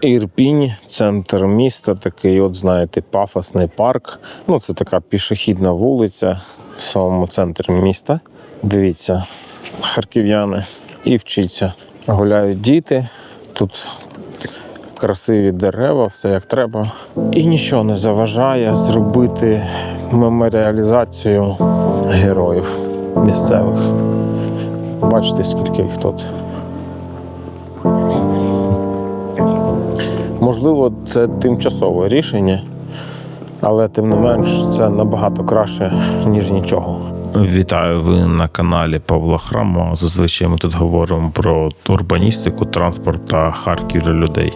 Ірпінь, центр міста, такий, от знаєте, пафосний парк. Ну, це така пішохідна вулиця в самому центрі міста. Дивіться, харків'яни і вчиться. Гуляють діти. Тут красиві дерева, все як треба. І нічого не заважає зробити меморіалізацію героїв місцевих. Бачите, скільки їх тут. Можливо, це тимчасове рішення, але тим не менш це набагато краще, ніж нічого. Вітаю ви на каналі Павла Храмова. Зазвичай ми тут говоримо про урбаністику, транспорт та Харків для людей.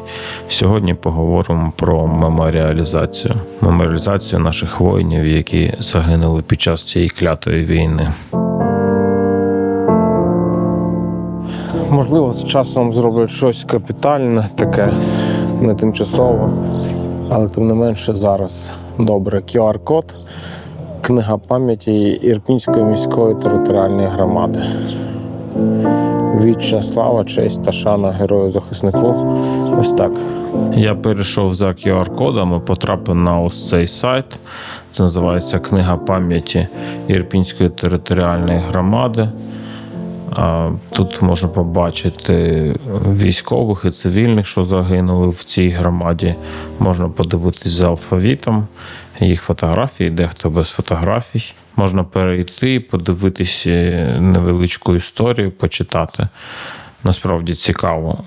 Сьогодні поговоримо про меморіалізацію. Меморіалізацію наших воїнів, які загинули під час цієї клятої війни. Можливо, з часом зроблять щось капітальне, таке не тимчасово, але тим не менше зараз добре. QR-код, книга пам'яті Ірпінської міської територіальної громади. Вічна слава, честь та шана герою захиснику. Ось так. Я перейшов за QR-кодом потрапив на ось цей сайт. Це називається Книга пам'яті Ірпінської територіальної громади. Тут можна побачити військових і цивільних, що загинули в цій громаді. Можна подивитись за алфавітом, їх фотографії, дехто без фотографій. Можна перейти, подивитись е, невеличку історію, почитати. Насправді цікаво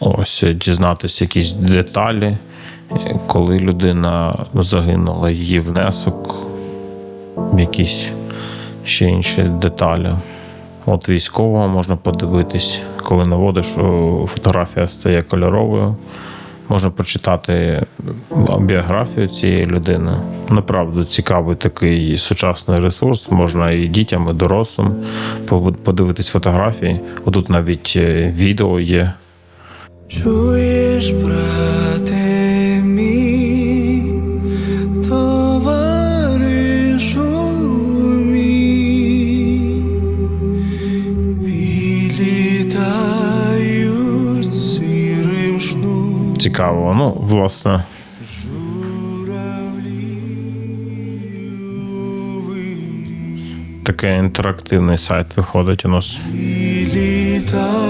ось е, дізнатися якісь деталі, е, коли людина загинула, її внесок, якісь ще інші деталі. От військового можна подивитись, коли наводиш, фотографія стає кольоровою. Можна прочитати біографію цієї людини. Направду цікавий такий сучасний ресурс. Можна і дітям, і дорослим подивитись фотографії. Отут навіть е, відео є. Чуєш, брате власне, такий інтерактивний сайт виходить у нас. Літають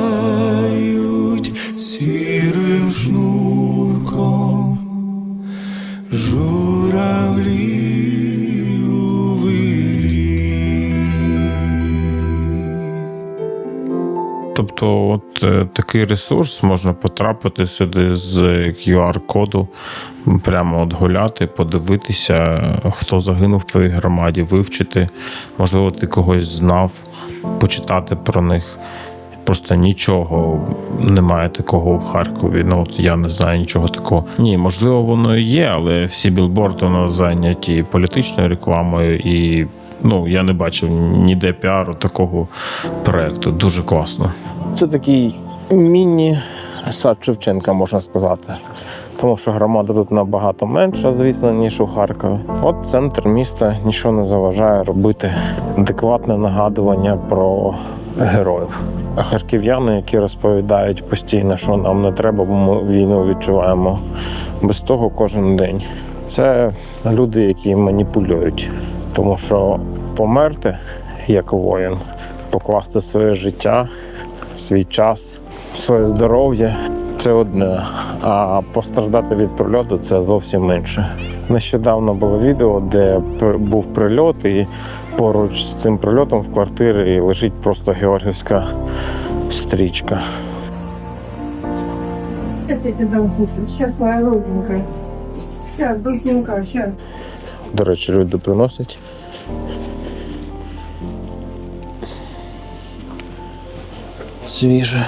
сірим шнурком, Тобто, от е, такий ресурс можна потрапити сюди з QR-коду, прямо от гуляти, подивитися, хто загинув в твоїй громаді, вивчити. Можливо, ти когось знав, почитати про них. Просто нічого немає такого в Харкові. Ну от я не знаю нічого такого. Ні, можливо, воно і є, але всі білборди нас зайняті політичною рекламою, і ну я не бачив ніде піару такого проекту. Дуже класно. Це такий міні-сад Шевченка, можна сказати. Тому що громада тут набагато менша, звісно, ніж у Харкові. От центр міста нічого не заважає робити адекватне нагадування про героїв. А харків'яни, які розповідають постійно, що нам не треба, бо ми війну відчуваємо без того кожен день. Це люди, які маніпулюють, тому що померти як воїн, покласти своє життя, свій час, своє здоров'я це одне, а постраждати від прильоту це зовсім інше. Нещодавно було відео, де був прильот, і поруч з цим прильотом в квартирі лежить просто георгівська стрічка. Сейчас, моя родненькая. Сейчас, быстренько, сейчас. До речі, люди приносять. Свіже.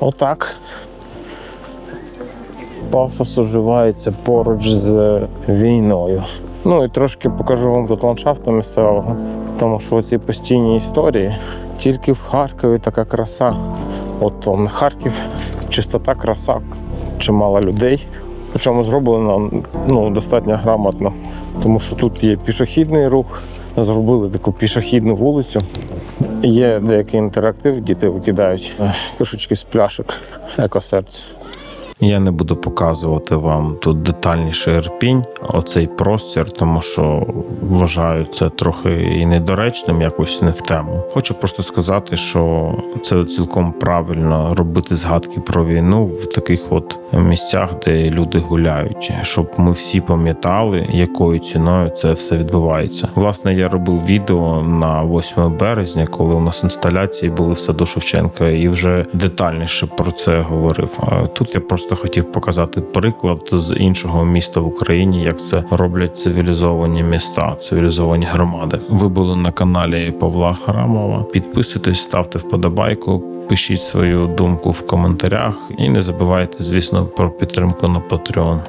Отак. Пафос уживається поруч з війною. Ну і трошки покажу вам тут ландшафту місцевого, тому що ці постійні історії. Тільки в Харкові така краса. От вам Харків, чистота, краса, чимало людей. Причому зроблено ну, достатньо грамотно, тому що тут є пішохідний рух, зробили таку пішохідну вулицю. Є деякий інтерактив, діти викидають кишечки з пляшок, екосерце. Я не буду показувати вам тут детальніше Ірпінь, оцей простір, тому що вважаю це трохи і недоречним, якось не в тему. Хочу просто сказати, що це цілком правильно робити згадки про війну в таких от місцях, де люди гуляють, щоб ми всі пам'ятали, якою ціною це все відбувається. Власне, я робив відео на 8 березня, коли у нас інсталяції були в саду Шевченка, і вже детальніше про це говорив. А Тут я просто хотів показати приклад з іншого міста в Україні, як це роблять цивілізовані міста, цивілізовані громади. Ви були на каналі Павла Харамова. Підписуйтесь, ставте вподобайку. Пишіть свою думку в коментарях і не забувайте, звісно, про підтримку на Patreon.